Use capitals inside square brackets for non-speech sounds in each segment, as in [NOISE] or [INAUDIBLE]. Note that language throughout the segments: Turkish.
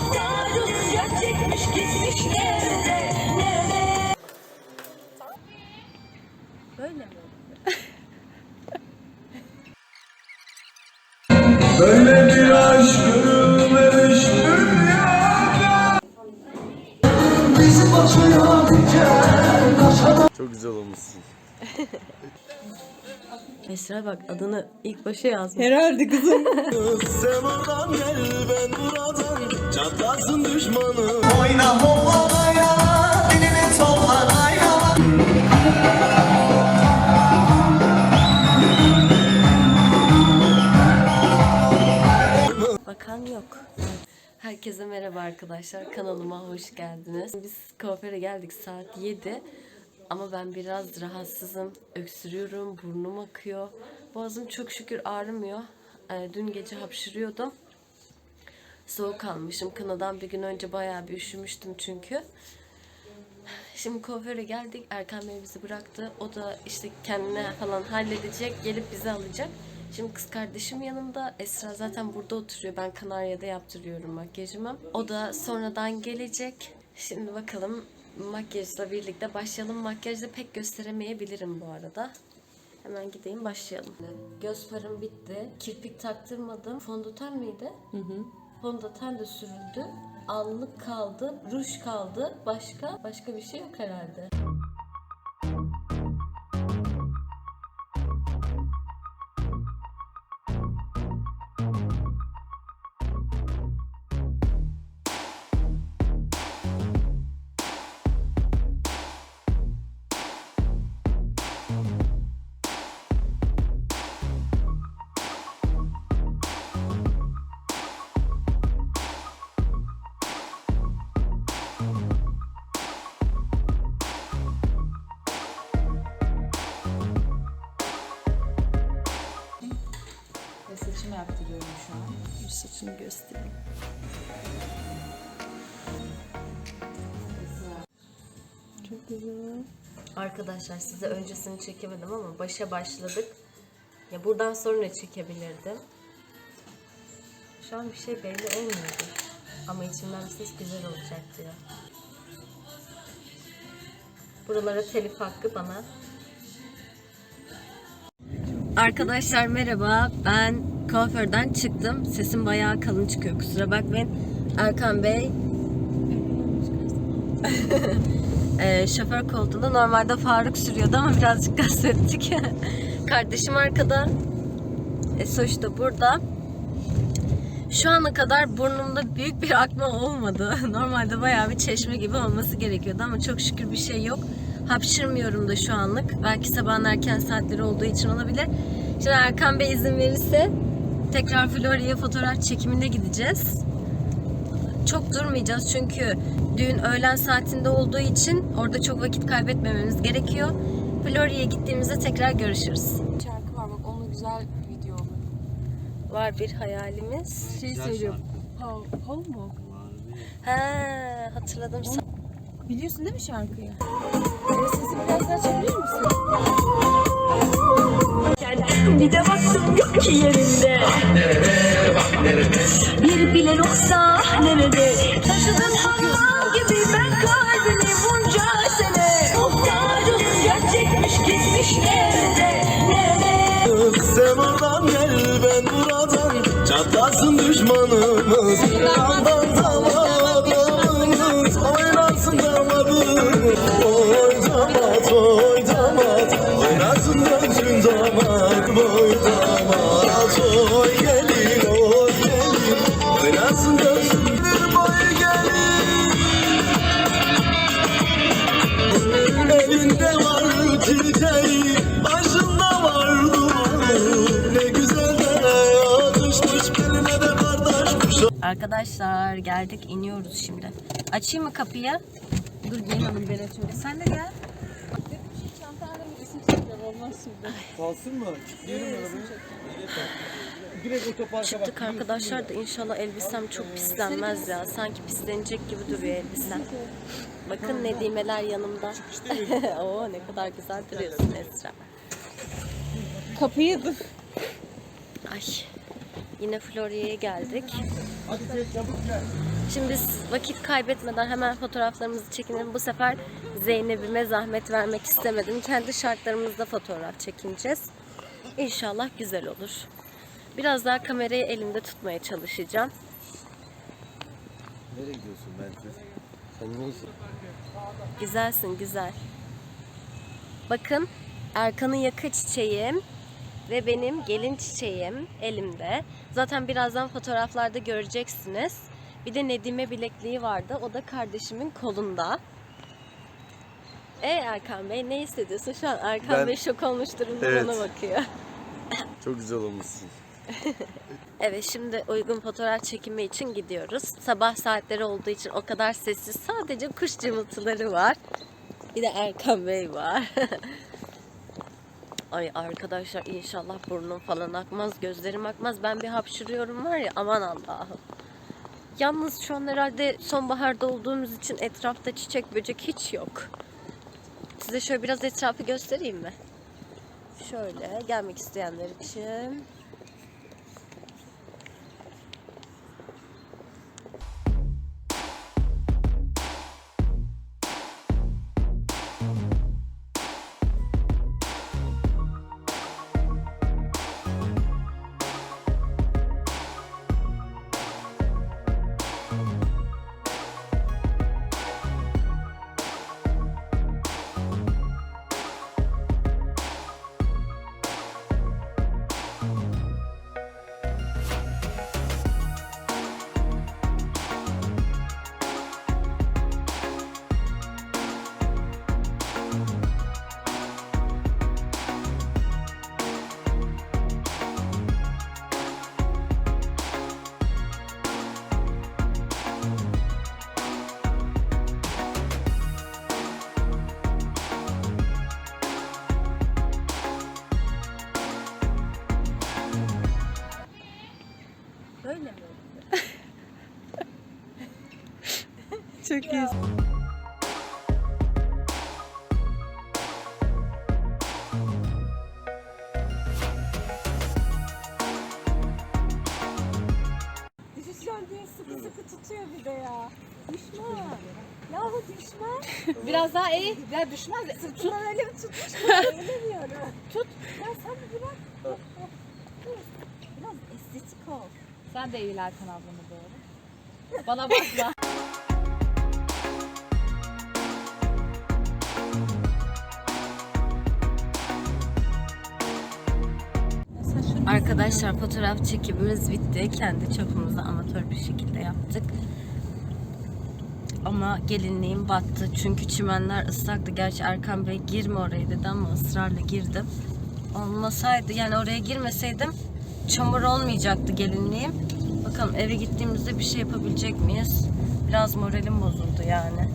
Muhtarım gerçekmiş gitmiş nerede nerede Böyle mi? Böyle bir aşk görülmemiş dünyada Bizi diken Çok güzel olmuşsun. Esra bak adını ilk başa yazmış. Herhalde kızım. Sen oradan gel ben buradan Çatlasın düşmanım Oyna hovalaya Dilini toplanaya Bakan yok. Herkese merhaba arkadaşlar. Kanalıma hoş geldiniz. Biz kuaföre geldik saat 7. Ama ben biraz rahatsızım. Öksürüyorum, burnum akıyor. Boğazım çok şükür ağrımıyor. Ee, dün gece hapşırıyordum. Soğuk almışım. Kınadan bir gün önce bayağı bir üşümüştüm çünkü. Şimdi kuaföre geldik. Erkan Bey bizi bıraktı. O da işte kendine falan halledecek. Gelip bizi alacak. Şimdi kız kardeşim yanımda. Esra zaten burada oturuyor. Ben Kanarya'da yaptırıyorum makyajımı. O da sonradan gelecek. Şimdi bakalım makyajla birlikte başlayalım. Makyajda pek gösteremeyebilirim bu arada. Hemen gideyim başlayalım. Göz farım bitti. Kirpik taktırmadım. Fondöten miydi? Hı hı. Fondöten de sürüldü. Allık kaldı, ruj kaldı. Başka başka bir şey yok herhalde. Arkadaşlar size öncesini çekemedim ama başa başladık. Ya buradan sonra çekebilirdim. Şu an bir şey belli olmuyordu. Ama içimden bir ses güzel olacak diyor. Buralara telif hakkı bana. Arkadaşlar merhaba. Ben kuaförden çıktım. Sesim bayağı kalın çıkıyor. Kusura bakmayın. Erkan Bey [LAUGHS] e, şoför koltuğunda normalde Faruk sürüyordu ama birazcık [LAUGHS] gaz ettik. Kardeşim arkada. Esoş da burada. Şu ana kadar burnumda büyük bir akma olmadı. [LAUGHS] Normalde bayağı bir çeşme gibi olması gerekiyordu ama çok şükür bir şey yok. Hapşırmıyorum da şu anlık. Belki sabahın erken saatleri olduğu için olabilir. Şimdi Erkan Bey izin verirse tekrar Florya'ya fotoğraf çekimine gideceğiz. Çok durmayacağız çünkü düğün öğlen saatinde olduğu için orada çok vakit kaybetmememiz gerekiyor. Florya'ya gittiğimizde tekrar görüşürüz. Şarkı var bak onunla güzel video olur. Var bir hayalimiz. Şey söylüyor. Paul, Paul mu? He hatırladım. Biliyorsun değil mi şarkıyı? Evet, sesini biraz daha açabilir misin? Bir de baktım yok ki yerinde Bir bile yoksa nerede Taşıdın hayvan gibi ben kalbini bunca sene Muhtarım gerçekmiş gitmiş nerede? Nerede? Sen oradan gel ben buradan. Çatlasın düşmanımız başında var duvarı. Ne güzel de yakışmış beline de kardeşmiş. Arkadaşlar geldik iniyoruz şimdi. Açayım mı kapıyı? Dur gelin hanım ben açıyorum. Sen de gel. Kalsın mı? Direkt otoparka Çıktık arkadaşlar da inşallah elbisem çok pislenmez ya. Sanki pislenecek gibi duruyor elbisem. Bakın Nedimeler yanımda. [LAUGHS] Oo ne kadar güzel duruyorsun Esra. Kapıyı dur. Ay. Yine Florya'ya geldik. Şimdi biz vakit kaybetmeden hemen fotoğraflarımızı çekinelim. Bu sefer Zeynep'ime zahmet vermek istemedim. Kendi şartlarımızda fotoğraf çekineceğiz. İnşallah güzel olur. Biraz daha kamerayı elimde tutmaya çalışacağım. Nereye gidiyorsun Bente? Sen neysin? Güzelsin güzel. Bakın Erkan'ın yaka çiçeğim ve benim gelin çiçeğim elimde. Zaten birazdan fotoğraflarda göreceksiniz. Bir de Nedime bilekliği vardı. O da kardeşimin kolunda. E Erkan Bey ne hissediyorsun şu an? Erkan Ben- Bey şok olmuş durumda Evet. bana bakıyor. Çok güzel olmuşsun. [LAUGHS] Evet şimdi uygun fotoğraf çekimi için gidiyoruz. Sabah saatleri olduğu için o kadar sessiz. Sadece kuş cıvıltıları var. Bir de Erkan Bey var. [LAUGHS] Ay arkadaşlar inşallah burnum falan akmaz, gözlerim akmaz. Ben bir hapşırıyorum var ya aman Allah'ım. Yalnız şu an herhalde sonbaharda olduğumuz için etrafta çiçek böcek hiç yok. Size şöyle biraz etrafı göstereyim mi? Şöyle gelmek isteyenler için. Çok iyi. Düşeceğim diye sıkı sıkı tutuyor bir de ya. Düşme. Yahu düşme. [LAUGHS] Biraz daha iyi. Ya düşmez. Sırtından elimi tutmuş. Eğilemiyorum. [LAUGHS] Tut. Ya sen bir bırak. Biraz estetik ol. Sen de eğil Erkan ablamı doğru. Bana bakma. [LAUGHS] Arkadaşlar fotoğraf çekimimiz bitti. Kendi çapımızda amatör bir şekilde yaptık. Ama gelinliğim battı. Çünkü çimenler ıslaktı. Gerçi Erkan Bey girme oraya dedi ama ısrarla girdim. Olmasaydı yani oraya girmeseydim çamur olmayacaktı gelinliğim. Bakalım eve gittiğimizde bir şey yapabilecek miyiz? Biraz moralim bozuldu yani.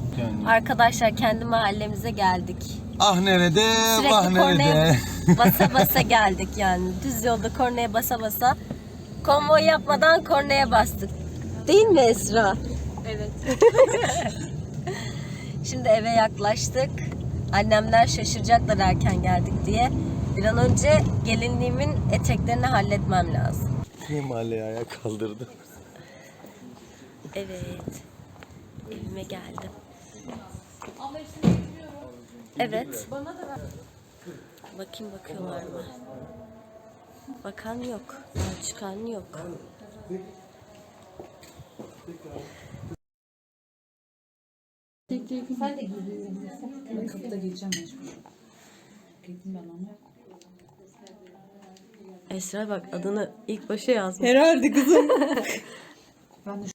Arkadaşlar kendi mahallemize geldik. Ah nerede, vah Sürekli kornaya nerede? [LAUGHS] basa basa geldik yani. Düz yolda kornaya basa basa. Konvoy yapmadan kornaya bastık. Değil mi Esra? Evet. [LAUGHS] Şimdi eve yaklaştık. Annemler şaşıracaklar erken geldik diye. Bir an önce gelinliğimin eteklerini halletmem lazım. Niye mahalleyi ayağa kaldırdı? Evet. Evime geldim. Evet. Bakayım bakıyorlar mı? Bakan yok. Çıkan yok. Kapıda geleceğim mecbur. Gittim ben onu. Esra bak adını ilk başa yazmış. Herhalde kızım. ben de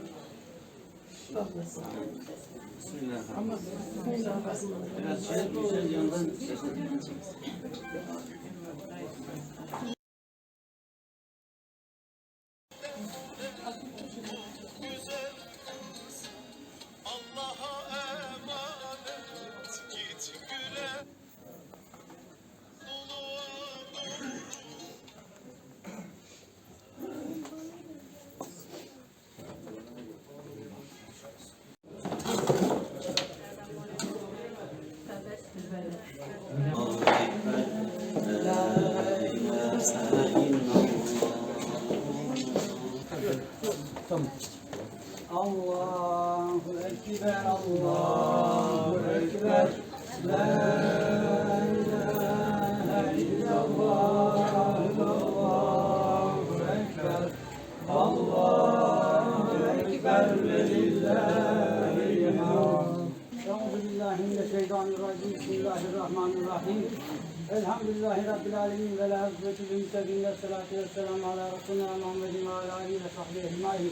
Allahu Ekber, Allahu Ekber. La ilahe illallah, Allahu Ekber. Allahu Ekber ve lillahi hamd. Euzu billahi mineşşeytanirracim. Bismillahirrahmanirrahim. Elhamdülillahi Rabbil alemin ve la hüzzeti lil muttaqin ve salatu ve selamu ala Resulina Muhammedin ve ala alihi ve sahbihi ecmaîn.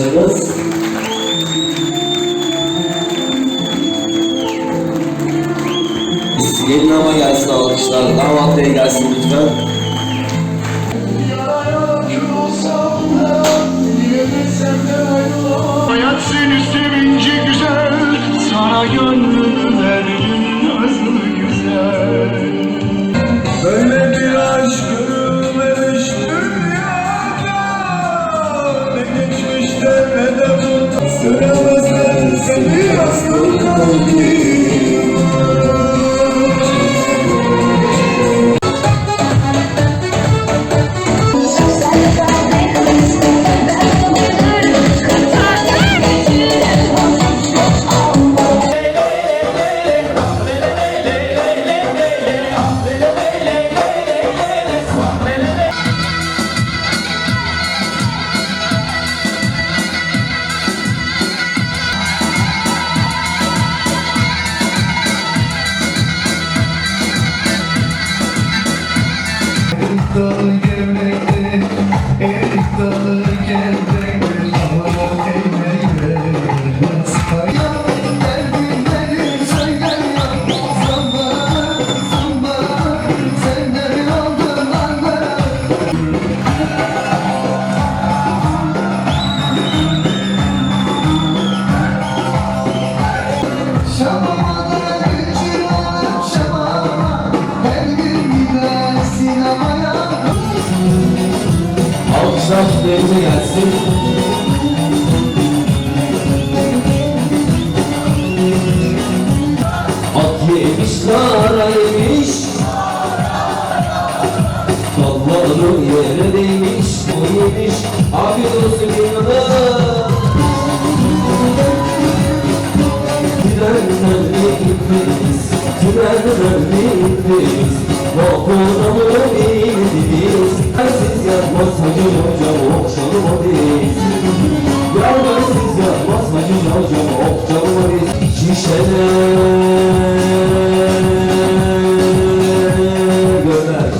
Senhor Aleluia, trenler gitmeyiz. Vapura mı bindiniz? Sensiz yapmaz hacı hocam, okşanıma biz. Yalnızsız yapmaz hacı hocam, okşanıma biz. Şişeler gömer.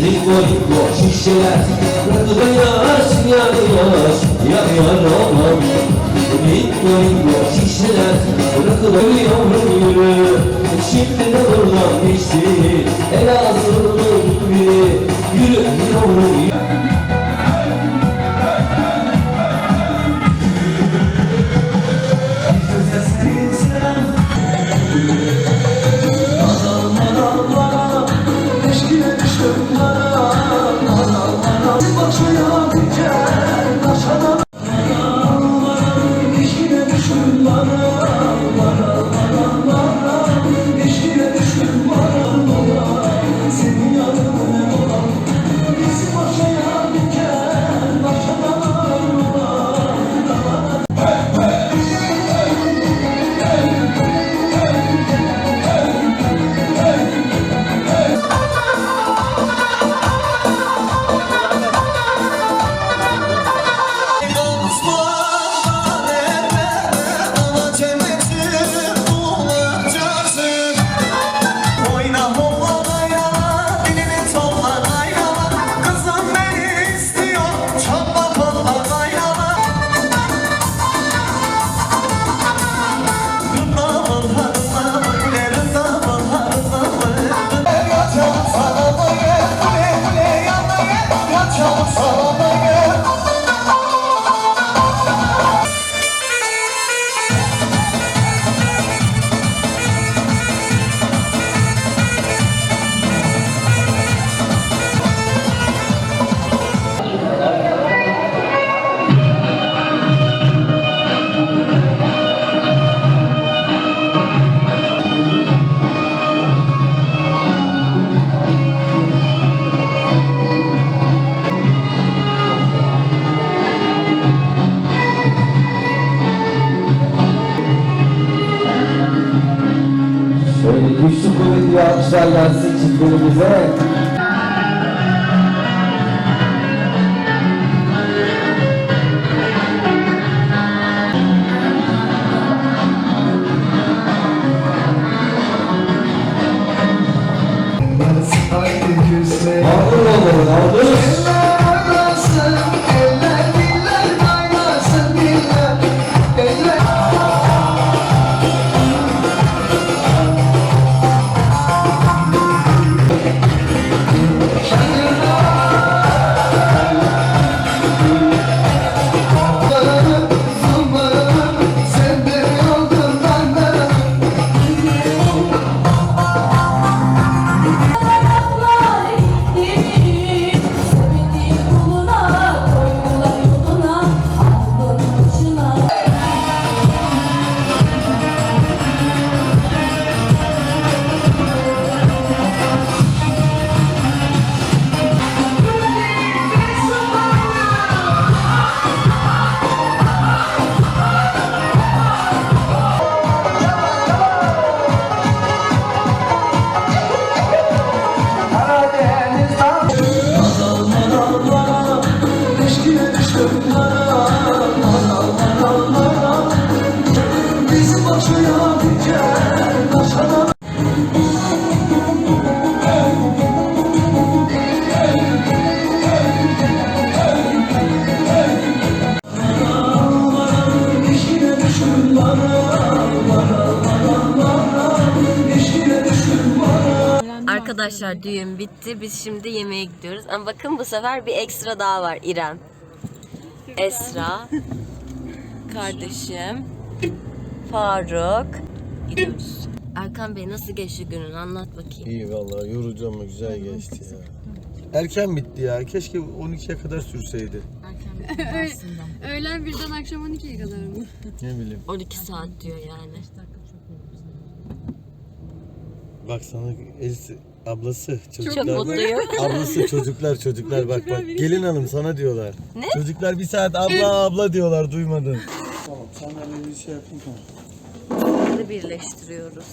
Ringo ringo şişeler Rakıda yaş yanıyor Yanıyor aman Ringo ringo şişeler Rakıda yavrum yürü Şimdi de buradan geçti Elazığ'ın biri Yürü yavrum yürü güçlü kuvvetli alkışlarla sizin çizgilerimize. Arkadaşlar düğün bitti. Biz şimdi yemeğe gidiyoruz. Ama bakın bu sefer bir ekstra daha var İrem. Esra. Kardeşim. Faruk. Gidiyoruz. Erkan Bey nasıl geçti günün? Anlat bakayım. İyi vallahi yorucu ama güzel geçti ya. Erken bitti ya. Keşke 12'ye kadar sürseydi. [LAUGHS] Öğlen birden akşam 12'ye kadar mı? Ne bileyim. 12 saat diyor yani. Bak sana Elsi ablası Çok çocuklar. mutluyum. Ablası çocuklar çocuklar bak bak. Gelin hanım sana diyorlar. Ne? Çocuklar bir saat abla abla diyorlar duymadın. Tamam sen ben bir şey yapayım tamam. Bunları birleştiriyoruz.